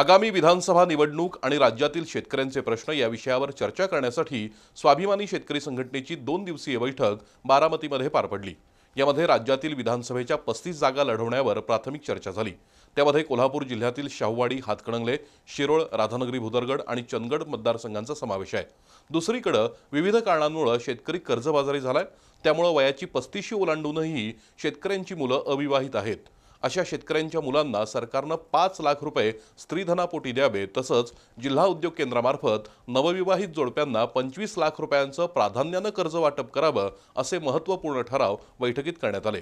आगामी विधानसभा निवडणूक आणि राज्यातील शेतकऱ्यांचे प्रश्न या विषयावर चर्चा करण्यासाठी स्वाभिमानी शेतकरी संघटनेची दोन दिवसीय बैठक बारामतीमध्ये पार पडली. यामध्ये राज्यातील विधानसभेच्या पस्तीस जागा लढवण्यावर प्राथमिक चर्चा झाली. त्यामध्ये कोल्हापूर जिल्ह्यातील शाहूवाडी हातकणंगले शिरोळ राधानगरी भुदरगड आणि चंदगड मतदारसंघांचा समावेश आहे. दुसरीकडं विविध कारणांमुळे शेतकरी कर्जबाजारी झालाय. त्यामुळे वयाची पस्तीशी ओलांडूनही शेतकऱ्यांची मुलं अविवाहित आहेत. अशा शेतकऱ्यांच्या मुलांना सरकारनं पाच लाख रुपये स्त्रीधनापोटी द्यावे तसंच जिल्हा उद्योग केंद्रामार्फत नवविवाहित जोडप्यांना पंचवीस लाख रुपयांचं प्राधान्यानं कर्ज वाटप करावं असे महत्त्वपूर्ण ठराव बैठकीत करण्यात आले.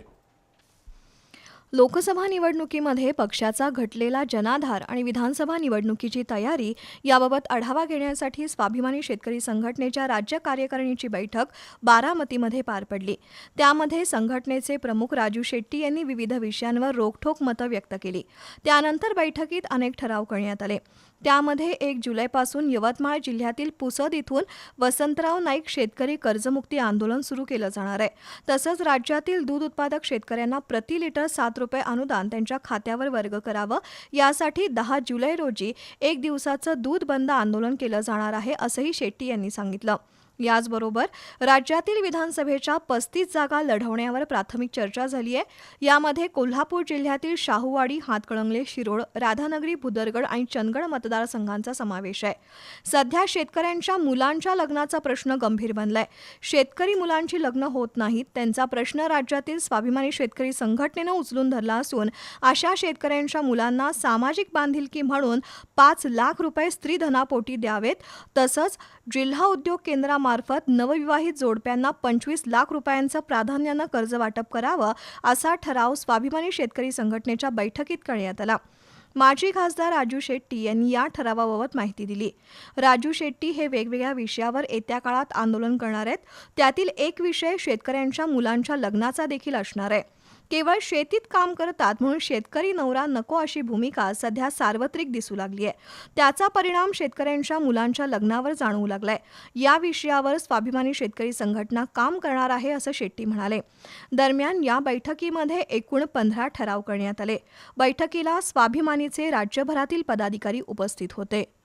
लोकसभा निवडणुकीमध्ये पक्षाचा घटलेला जनाधार आणि विधानसभा निवडणुकीची तयारी याबाबत आढावा घेण्यासाठी स्वाभिमानी शेतकरी संघटनेच्या राज्य कार्यकारिणीची बैठक बारामतीमध्ये पार पडली. त्यामध्ये संघटनेचे प्रमुख राजू शेट्टी यांनी विविध विषयांवर रोखठोक मतं व्यक्त केली. त्यानंतर बैठकीत अनेक ठराव करण्यात आले. त्यामध्ये एक जुलैपासून यवतमाळ जिल्ह्यातील पुसद इथून वसंतराव नाईक शेतकरी कर्जमुक्ती आंदोलन सुरू केलं जाणार आहे. तसंच राज्यातील दूध उत्पादक शेतकऱ्यांना प्रति लिटर सात रुपये अनुदान त्यांच्या खात्यावर वर्ग करावं. यासाठी दहा जुलै रोजी एक दिवसाचं दूध बंद आंदोलन केलं जाणार आहे असंही शेट्टी यांनी सांगितलं. याचबरोबर राज्यातील विधानसभेच्या पस्तीस जागा लढवण्यावर प्राथमिक चर्चा झाली आहे. यामध्ये कोल्हापूर जिल्ह्यातील शाहूवाडी हातकळंगले शिरोळ राधानगरी भुदरगड आणि चंदगड मतदारसंघांचा समावेश आहे. सध्या शेतकऱ्यांच्या मुलांच्या लग्नाचा प्रश्न गंभीर बनलाय. शेतकरी मुलांची लग्न होत नाहीत त्यांचा प्रश्न राज्यातील स्वाभिमानी शेतकरी संघटनेनं उचलून धरला असून अशा शेतकऱ्यांच्या मुलांना सामाजिक बांधिलकी म्हणून पाच लाख रुपये स्त्रीधनापोटी द्यावेत. तसंच जिल्हा उद्योग मार्फत नवविवाहित जोडप्यांना पंचवीस लाख रुपयांचं प्राधान्यानं कर्ज वाटप करावं असा ठराव स्वाभिमानी शेतकरी संघटनेच्या बैठकीत करण्यात आला. माजी खासदार राजू शेट्टी यांनी या ठरावाबाबत माहिती दिली. राजू शेट्टी हे वेगवेगळ्या विषयावर येत्या काळात आंदोलन करणार आहेत. त्यातील एक विषय शेतकऱ्यांच्या मुलांच्या लग्नाचा देखील असणार आहे. केवळ शेतीत काम करतात म्हणून शेतकरी नवरा नको अशी भूमिका सध्या सार्वत्रिक दिसू लागली आहे. त्याचा परिणाम शेतकऱ्यांच्या मुलांच्या लग्नावर जाणवू लागलाय. या विषयावर स्वाभिमानी शेतकरी संघटना काम करणार आहे असं शेट्टी म्हणाले. दरम्यान या बैठकीमध्ये एकूण पंधरा ठराव करण्यात आले. बैठकीला स्वाभिमानीचे राज्यभरातील पदाधिकारी उपस्थित होते.